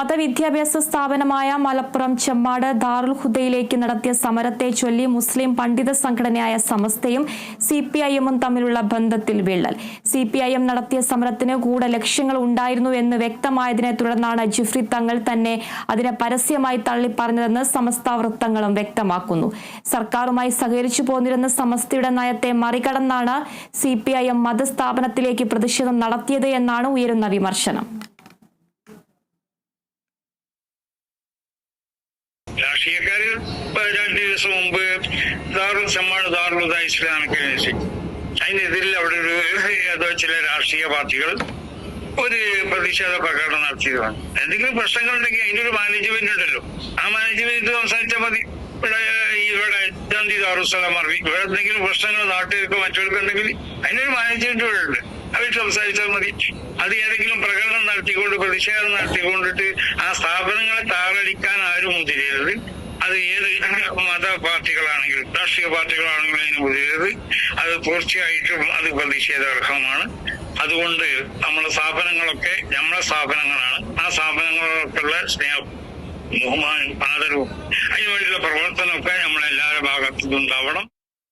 മതവിദ്യാഭ്യാസ സ്ഥാപനമായ മലപ്പുറം ചെമ്മാട് ദാറുൽ ഹുദയിലേക്ക് നടത്തിയ സമരത്തെ ചൊല്ലി മുസ്ലിം പണ്ഡിത സംഘടനയായ സമസ്തയും സി പി ഐ എമ്മും തമ്മിലുള്ള ബന്ധത്തിൽ വിള്ളൽ. സി പി ഐ എം നടത്തിയ സമരത്തിന് കൂടെ ലക്ഷ്യങ്ങൾ ഉണ്ടായിരുന്നു എന്ന് വ്യക്തമായതിനെ തുടർന്നാണ് ജിഫ്രി തങ്ങൾ തന്നെ അതിനെ പരസ്യമായി തള്ളിപ്പറഞ്ഞതെന്ന് സമസ്ത വൃത്തങ്ങളും വ്യക്തമാക്കുന്നു. സർക്കാരുമായി സഹകരിച്ചു പോന്നിരുന്ന സമസ്തയുടെ നയത്തെ മറികടന്നാണ് സി പി ഐ എം മതസ്ഥാപനത്തിലേക്ക് പ്രതിഷേധം നടത്തിയത് എന്നാണ് ഉയരുന്ന വിമർശനം. രാഷ്ട്രീയക്കാര് രണ്ടു ദിവസം മുമ്പ് ദാറുൽ സമ്മാൻ ദാറുൽ ഇസ്ലാമിക് യൂണിവേഴ്സിറ്റി അതിനെതിരിൽ അവിടെ ഒരു ഏതോ ചില രാഷ്ട്രീയ പാർട്ടികൾ ഒരു പ്രതിഷേധ പ്രകടനം നടത്തിയതാണ്. എന്തെങ്കിലും പ്രശ്നങ്ങൾ ഉണ്ടെങ്കിൽ അതിന്റെ ഒരു മാനേജ്മെന്റ് ഉണ്ടല്ലോ. ആ മാനേജ്മെന്റ് സംസാരിച്ചാൽ മതി. ഇവിടെ ഇവിടെ ഗാന്ധി ദാറുസലാം അറിവി ഇവിടെ എന്തെങ്കിലും പ്രശ്നങ്ങൾ നാട്ടുകാർക്കോ മറ്റവർക്കോ ഉണ്ടെങ്കിൽ അതിനൊരു മാനേജ്മെന്റ് ഇവിടെ ഉണ്ട്. അവർ സംസാരിച്ചാൽ മതി. അത് ഏതെങ്കിലും പ്രകടനം നടത്തിക്കൊണ്ട് പ്രതിഷേധം നടത്തിക്കൊണ്ടിട്ട് ആ സ്ഥാപനങ്ങളെ താറടിക്കാൻ മുതിരരുത് അത് ഏത് മത പാർട്ടികളാണെങ്കിലും രാഷ്ട്രീയ പാർട്ടികളാണെങ്കിലും അതിന് മുതിരരുത് അത് തീർച്ചയായിട്ടും അത് പ്രതിഷേധാർഹമാണ്. അതുകൊണ്ട് നമ്മുടെ സ്ഥാപനങ്ങളൊക്കെ നമ്മുടെ സ്ഥാപനങ്ങളാണ്. ആ സ്ഥാപനങ്ങളോടൊക്കെയുള്ള സ്നേഹം ബഹുമാനം ആദരവും അതിനുവേണ്ടിയുള്ള പ്രവർത്തനമൊക്കെ നമ്മളെല്ലാവരുടെ ഭാഗത്തുനിന്നുണ്ടാവണം.